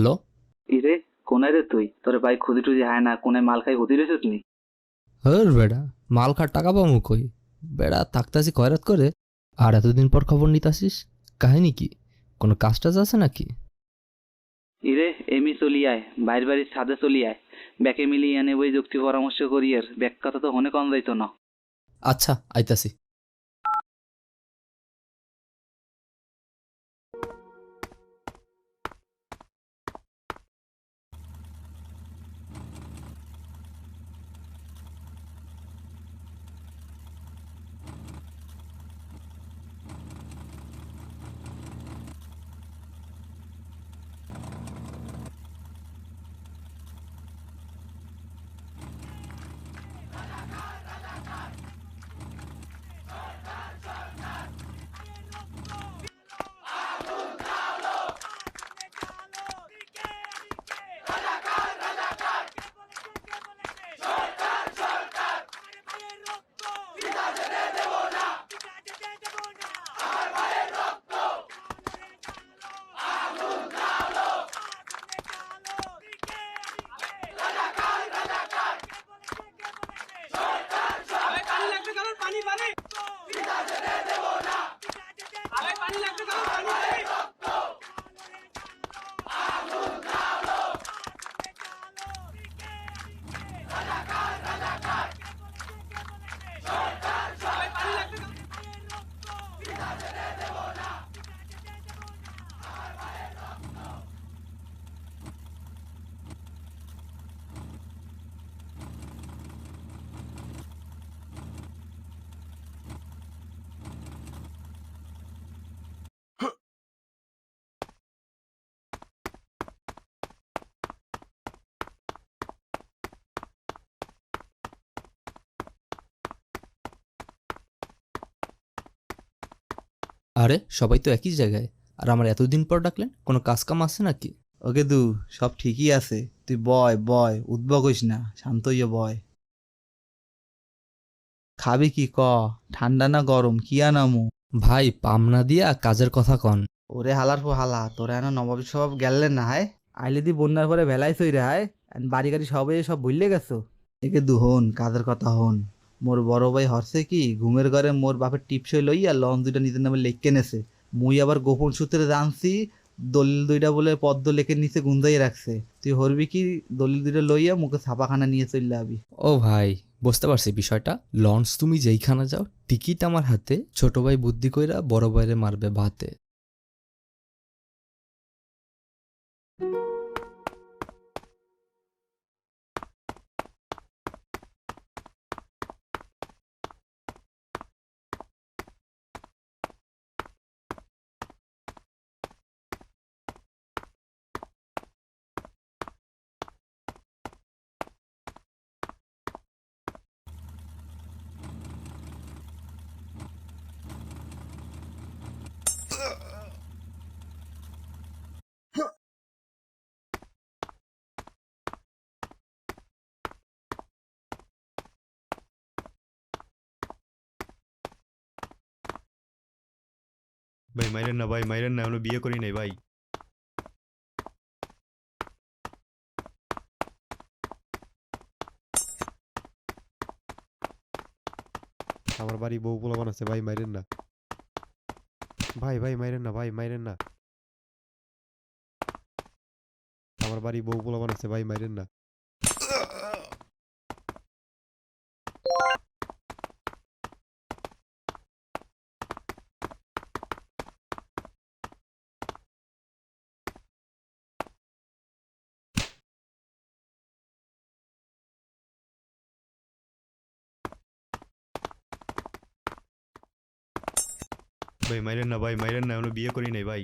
Hello? ইরে কোনায় রে তুই? তোর ভাই খুদি টুদি হায় না কোনায় মাল খাই হুদি রেছিস নি? হর বেড়া মাল খার টাকা পাবো কই? বেড়া থাকতাছি কয়রাত করে আর এতদিন পর খবর নিতাসিস কাহিনী কি? কোনো কাজ টাজ আছে নাকি? ইরে এমি চলি আয় বাইর বাড়ির ছাদে চলি আয়। ব্যাকে মিলিয়ে এনে বই যুক্তি পরামর্শ করি আর ব্যাক কথা তো হনে কম যাইতো না। আচ্ছা আইতাছি। আরে আরে সবাই তো একই জায়গায়। আর আমার এতদিন পর ডাকলেন কোনো কাজ কাম আছে নাকি? ওকে দু সব ঠিকই আছে। তুই বয় বয় উদ্ভব হইস না শান্ত হইয়া বয়। খাবি কি ক? ঠান্ডা না গরম? কি আনামু? ভাই পামনা দিয়া কাজের কথা কন। ওরে হালার পো হালা তোরা এনা নবাব সব গেলে না হায়? আইলে দি বন্যার পরে ভেলাই সই রে হায়? বাড়ি গাড়ি সবে সব ভুললে গেছো। একে দু হন কাজের কথা হন। মোর বড় ভাই হরছে কি, ঘুমের ঘরে মোর বাপের টিপসই লইয়া লন দুইটা নিজের নামে লেখকে নেছে। মুই আবার গোপন সূত্রে জানছি, দলিল দুইটা বলে পদ্ম লেখের নিচে গুন্দাই রাখছে। তুই হরবি কি, দলিল দুইটা লইয়া মুখে ছাপাখানা নিয়ে চললে আবি। ও ভাই, বুঝতে পারছি বিষয়টা। লঞ্চ তুমি যেইখানে যাও, টিকিট আমার হাতে, ছোট ভাই বুদ্ধি কইরা বড় ভাইরে মারবে ভাতে। ভাই মাইরেন না ভাই মাইরেন না এখনও বিয়ে করি নাই ভাই আমার বাড়ি বউ পোলা বানাচ্ছে ভাই মাইরেন না ভাই ভাই মাইরেন না ভাই মাইরেন না আমার বাড়ি বউ পোলা বানাচ্ছে ভাই মাইরেন না ভাই মাইরেন না ভাই মাইরেন না এখনও বিয়ে করি নাই ভাই।